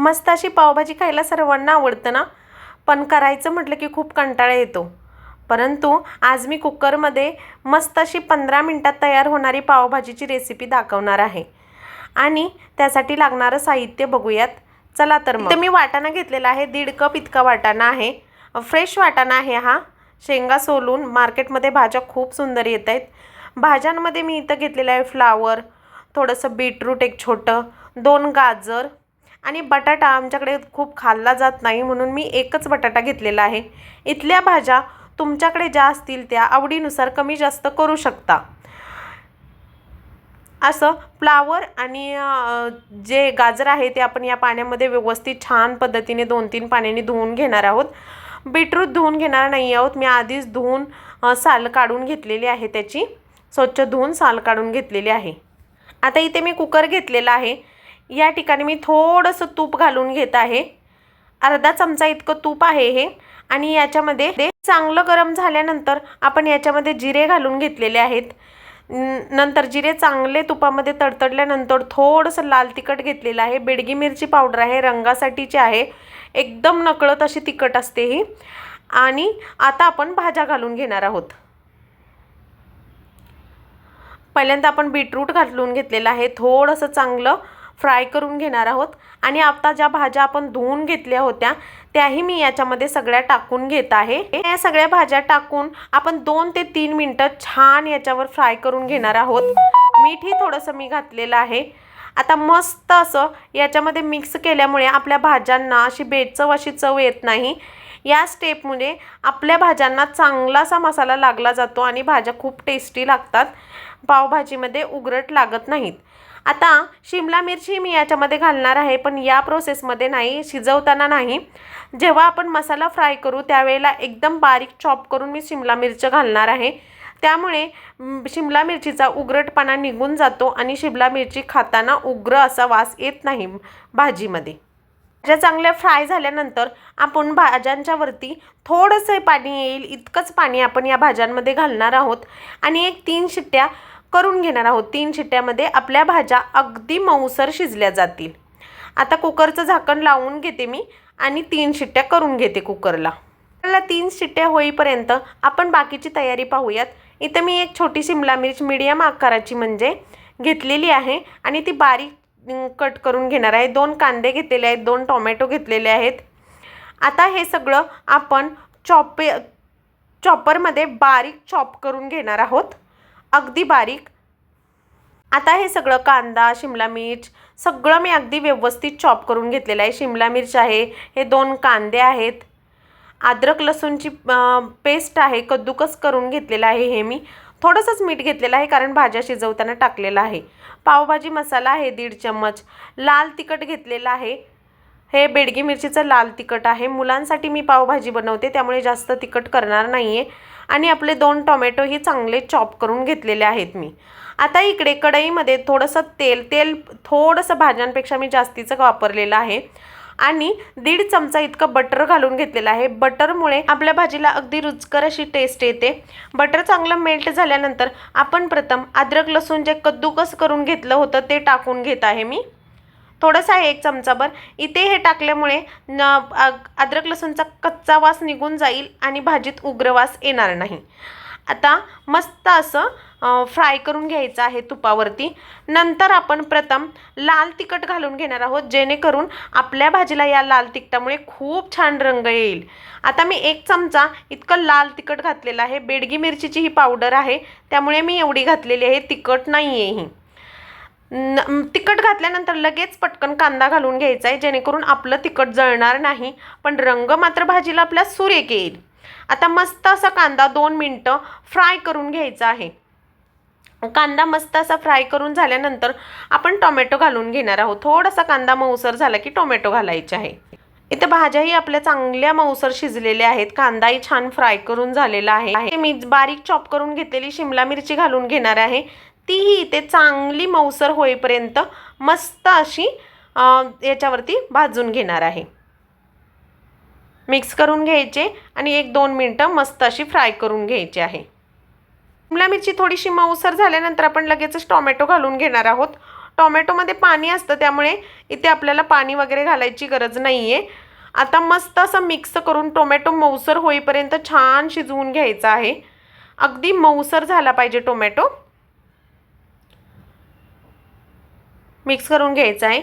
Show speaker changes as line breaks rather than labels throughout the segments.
मस्त अशी पावभाजी खायला सर्वांना आवडतं ना? पण करायचं म्हटलं की खूप कंटाळा येतो. परंतु आज मी कुकरमध्ये मस्त अशी पंधरा मिनटात तयार होणारी पावभाजीची रेसिपी दाखवणार आहे. आणि त्यासाठी लागणारं साहित्य बघूयात. चला तर मग. मी वाटाणा घेतलेला आहे. दीड कप इतका वाटाणा आहे. फ्रेश वाटाणा आहे हा. शेंगा सोलून मार्केटमध्ये भाज्या खूप सुंदर येत आहेत. भाज्यांमध्ये मी इथं घेतलेलं आहे फ्लावर थोडंसं बीटरूट एक छोटं दोन गाजर आणि बटाटा आमच्याकडे खूप खाल्ला जात नाही म्हणून मी एकच बटाटा घेतलेला आहे. इथल्या भाज्या तुमच्याकडे ज्या असतील त्या आवडीनुसार कमी जास्त करू शकता. असं फ्लावर आणि जे गाजर आहे ते आपण या पाण्यामध्ये व्यवस्थित छान पद्धतीने दोन तीन पाण्याने धुवून घेणार आहोत. बीटरूट धुवून घेणार नाही आहोत. मी आधीच धुवून साल काढून घेतलेली आहे त्याची. स्वच्छ धुवून साल काढून घेतलेली आहे. आता इथे मी कुकर घेतलेला आहे. या ठिकाणी मी थोडंसं तूप घालून घेत आहे. अर्धा चमचा इतकं तूप आहे हे. आणि याच्यामध्ये ते चांगलं गरम झाल्यानंतर आपण याच्यामध्ये जिरे घालून घेतलेले आहेत. नंतर जिरे चांगले तुपामध्ये तडतडल्यानंतर थोडंसं लाल तिखट घेतलेलं आहे. बेडगी मिरची पावडर आहे रंगासाठीची आहे. एकदम नकळत अशी तिखट असते ही. आणि आता आपण भाज्या घालून घेणार आहोत. पहिल्यांदा आपण बीटरूट घालून घेतलेलं आहे. थोडंसं चांगलं फ्राय करून घेणार आहोत. आणि आता ज्या भाज्या आपण धुवून घेतल्या होत्या त्याही मी याच्यामध्ये सगळ्या टाकून घेत आहे. या सगळ्या भाज्या टाकून आपण दोन ते तीन मिनटं छान याच्यावर फ्राय करून घेणार आहोत. मीठही थोडंसं मी घातलेलं आहे. आता मस्त असं याच्यामध्ये मिक्स केल्यामुळे आपल्या भाज्यांना अशी बेचव अशी चव येत नाही. या स्टेपमुळे आपल्या भाज्यांना चांगलासा मसाला लागला जातो आणि भाज्या खूप टेस्टी लागतात. पावभाजीमध्ये उघरट लागत नाहीत. आता शिमला मिरची मी याच्यामध्ये घालणार आहे पण या प्रोसेसमध्ये नाही शिजवताना नाही. जेव्हा आपण मसाला फ्राय करू त्यावेळेला एकदम बारीक चॉप करून मी शिमला मिरचं घालणार आहे. त्यामुळे शिमला मिरचीचा उग्रटपणा निघून जातो आणि शिमला मिरची खाताना उग्र असा वास येत नाही भाजीमध्ये. भाज्या चांगल्या फ्राय झाल्यानंतर आपण भाज्यांच्या वरती थोडंसं पाणी येईल इतकंच पाणी आपण या भाज्यांमध्ये घालणार आहोत. आणि एक तीन शिट्ट्या करून घेणार आहोत. तीन शिट्ट्यामध्ये आपल्या भाज्या अगदी मऊसर शिजल्या जातील. आता कुकरचं झाकण लावून घेते मी आणि तीन शिट्ट्या करून घेते कुकरला. मला तीन शिट्ट्या होईपर्यंत आपण बाकीची तयारी पाहूयात. इथं मी एक छोटी शिमला मिरच मीडियम आकाराची म्हणजे घेतलेली आहे आणि ती बारीक कट करून घेणार आहे. दोन कांदे घेतलेले आहेत दोन टोमॅटो घेतलेले आहेत. आता हे सगळं आपण चॉपे चॉपरमध्ये बारीक चॉप करून घेणार आहोत. अगदी बारीक. आता हे सगळं कांदा शिमला मिर्च सगळं मी अगदी व्यवस्थित चॉप करून घेतलेलं आहे. शिमला मिर्च आहे हे दोन कांदे आहेत. अद्रक लसूणची पेस्ट आहे कद्दूकस करून घेतलेलं आहे हे मी. थोडंसंच मीठ घेतलेलं आहे कारण भाज्या शिजवताना टाकलेलं आहे. पावभाजी मसाला आहे दीड चम्मच. लाल तिखट घेतलेलं आहे. हे बेडगी मिरचीचं लाल तिखट आहे. मुलांसाठी मी पावभाजी बनवते त्यामुळे जास्त तिखट करणार नाही आहे आणि आपले दोन टोमॅटोही चांगले चॉप करून घेतलेले आहेत मी. आता इकडे कढईमध्ये थोडंसं तेल तेल थोडंसं भाज्यांपेक्षा मी जास्तीचं वापरलेलं आहे. आणि दीड चमचा इतकं बटर घालून घेतलेलं आहे. बटरमुळे आपल्या भाजीला अगदी रुचकर अशी टेस्ट येते. बटर चांगलं मेल्ट झाल्यानंतर आपण प्रथम अद्रक लसूण जे कद्दूकस करून घेतलं होतं ते टाकून घेत आहे मी. थोडंसं आहे एक चमचाभर इथे हे टाकल्यामुळे न अग- अद्रक लसूणचा कच्चा वास निघून जाईल आणि भाजीत उग्र वास येणार नाही. आता मस्त असं फ्राय करून घ्यायचं आहे तुपावरती. नंतर आपण प्रथम लाल तिखट घालून घेणार आहोत जेणेकरून आपल्या भाजीला या लाल तिखटामुळे खूप छान रंग येईल. आता मी एक चमचा इतकं लाल तिखट घातलेलं आहे. बेडगी मिरचीची ही पावडर आहे. त्यामुळे मी एवढी घातलेली आहे. तिखट नाही आहे ही. न तिखट घातल्यानंतर लगेच पटकन कांदा घालून घ्यायचा आहे जेणेकरून आपलं तिखट जळणार नाही. पण रंग मात्र भाजीला आपल्या सुरेख येईल. आता मस्त असा कांदा दोन मिनटं फ्राय करून घ्यायचा आहे. कांदा मस्त असा फ्राय करून झाल्यानंतर आपण टोमॅटो घालून घेणार आहोत. थोडासा कांदा मऊसर झाला की टोमॅटो घालायचे आहे. इथे भाज्याही आपल्या चांगल्या मऊसर शिजलेल्या आहेत. कांदाही छान फ्राय करून झालेला आहे. मी बारीक चॉप करून घेतलेली शिमला मिरची घालून घेणार आहे. तीही इथे चांगली मऊसर होईपर्यंत मस्त अशी याच्यावरती भाजून घेणार आहे. मिक्स करून घ्यायचे आणि एक दोन मिनटं मस्त अशी फ्राय करून घ्यायची आहे. शिमला मिरची थोडीशी मऊसर झाल्यानंतर आपण लगेचच टोमॅटो घालून घेणार आहोत. टोमॅटोमध्ये पाणी असतं त्यामुळे इथे आपल्याला पाणी वगैरे घालायची गरज नाही आहे आता मस्त असं मिक्स करून टोमॅटो मऊसर होईपर्यंत छान शिजवून घ्यायचं आहे. अगदी मऊसर झाला पाहिजे टोमॅटो. मिक्स करून घ्यायचं आहे.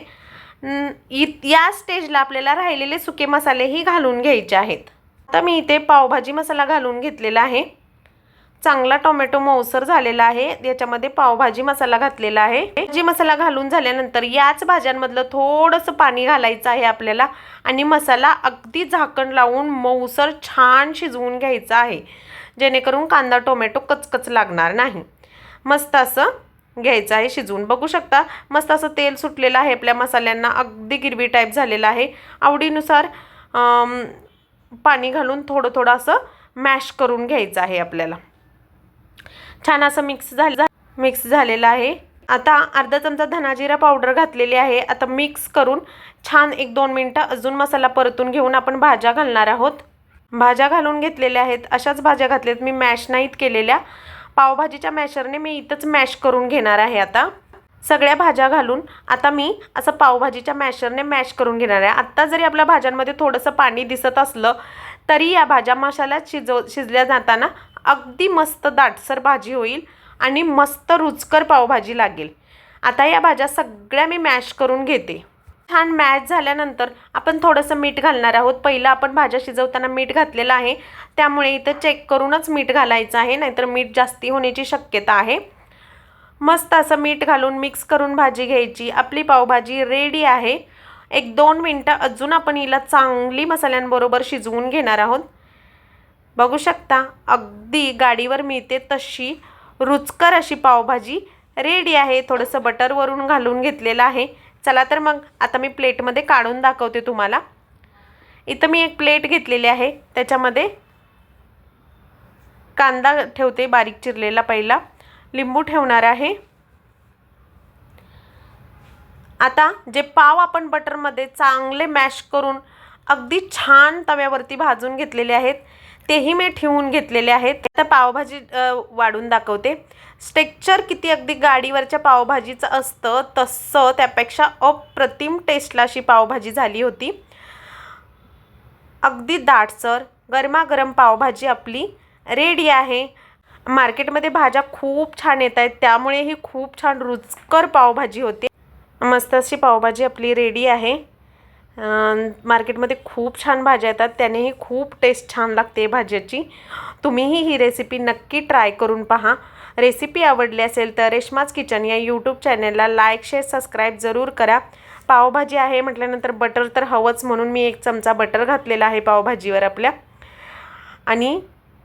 इत या स्टेजला आपल्याला राहिलेले सुके मसालेही घालून घ्यायचे आहेत. आता मी इथे पावभाजी मसाला घालून घेतलेला आहे. चांगला टोमॅटो मऊसर झालेला आहे. याच्यामध्ये पावभाजी मसाला घातलेला आहे. भाजी मसाला घालून झाल्यानंतर याच भाज्यांमधलं थोडंसं पाणी घालायचं आहे आपल्याला आणि मसाला अगदी झाकण लावून मऊसर छान शिजवून घ्यायचा आहे. जेणेकरून कांदा टोमॅटो कचकच लागणार नाही. मस्त असं घ्यायचं आहे शिजवून. बघू शकता मस्त असं तेल सुटलेलं आहे. आपल्या मसाल्यांना अगदी गिरवी टाईप झालेलं आहे. आवडीनुसार पाणी घालून थोडं थोडं असं मॅश करून घ्यायचं आहे आपल्याला. छान असं मिक्स झालं मिक्स झालेलं आहे. आता अर्धा चमचा धनाजिरा पावडर घातलेली आहे. आता मिक्स करून छान एक दोन मिनटं अजून मसाला परतून घेऊन आपण भाज्या घालणार आहोत. भाज्या घालून घेतलेल्या आहेत. अशाच भाज्या घातल्यात. मी मॅश नाहीत केलेल्या. पावभाजीच्या मॅशरने मी इथंच मॅश करून घेणार आहे आता. सगळ्या भाज्या घालून आता मी असं पावभाजीच्या मॅशरने मॅश करून घेणार आहे. आत्ता जरी आपल्या भाज्यांमध्ये थोडंसं पाणी दिसत असलं तरी या भाज्या मसाल्यात शिजव शिजल्या जाताना अगदी मस्त दाटसर भाजी होईल आणि मस्त रुचकर पावभाजी लागेल. आता या भाज्या सगळ्या मी मॅश करून घेते. छान मॅच झाल्यानंतर आपण थोडंसं मीठ घालणार आहोत. पहिलं आपण भाज्या शिजवताना मीठ घातलेलं आहे. त्यामुळे इथं चेक करूनच मीठ घालायचं आहे नाहीतर मीठ जास्ती होण्याची शक्यता आहे. मस्त असं मीठ घालून मिक्स करून भाजी घ्यायची. आपली पावभाजी रेडी आहे. एक दोन मिनटं अजून आपण हिला चांगली मसाल्यांबरोबर शिजवून घेणार आहोत. बघू शकता अगदी गाडीवर मिळते तशी रुचकर अशी पावभाजी रेडी आहे. थोडंसं बटर वरून घालून घेतलेलं आहे. चला तर मग आता मी प्लेटमध्ये काढून दाखवते तुम्हाला. इथं मी एक प्लेट घेतलेली आहे त्याच्यामध्ये कांदा ठेवते बारीक चिरलेला पहिला. लिंबू ठेवणार आहे. आता जे पाव आपण बटरमध्ये चांगले मॅश करून अगदी छान तव्यावरती भाजून घेतलेले आहेत. तेही मी ठेवून घेतलेले आहेत. आता पावभाजी वाढून दाखवते. स्टेक्चर किती अगदी गाडीवरच्या पावभाजीचं असतं तसं त्यापेक्षा अप्रतिम टेस्टला अशी पावभाजी झाली होती. अगदी दाटसर गरमागरम पावभाजी आपली रेडी आहे. मार्केटमध्ये भाज्या खूप छान येत आहेत त्यामुळे ही खूप छान रुचकर पावभाजी होते. मस्त अशी पावभाजी आपली रेडी आहे. मार्केटमध्ये खूप छान भाज्या येतात. त्यानेही खूप टेस्ट छान लागते भाज्याची. तुम्हीही ही रेसिपी नक्की ट्राय करून पहा. रेसिपी आवडली असेल तर रेश्माज किचन या यूट्यूब चॅनलला लाईक शेअर सबस्क्राईब जरूर करा. पावभाजी आहे म्हटल्यानंतर बटर तर हवंच म्हणून मी एक चमचा बटर घातलेला आहे पावभाजीवर आपल्या. आणि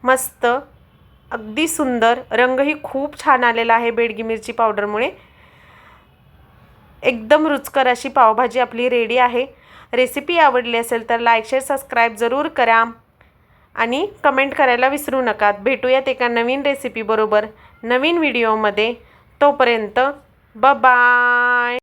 मस्त अगदी सुंदर रंगही खूप छान आलेला आहे बेडगी मिरची पावडरमुळे एकदम रुचकर अशी पावभाजी आपली रेडी आहे. रेसिपी आवडली असेल तर लाईक शेअर सबस्क्राईब जरूर करा. आणि कमेंट करायला विसरू नका भेटूयात एका नवीन रेसिपीबरोबर नवीन व्हिडिओमध्ये तोपर्यंत बाय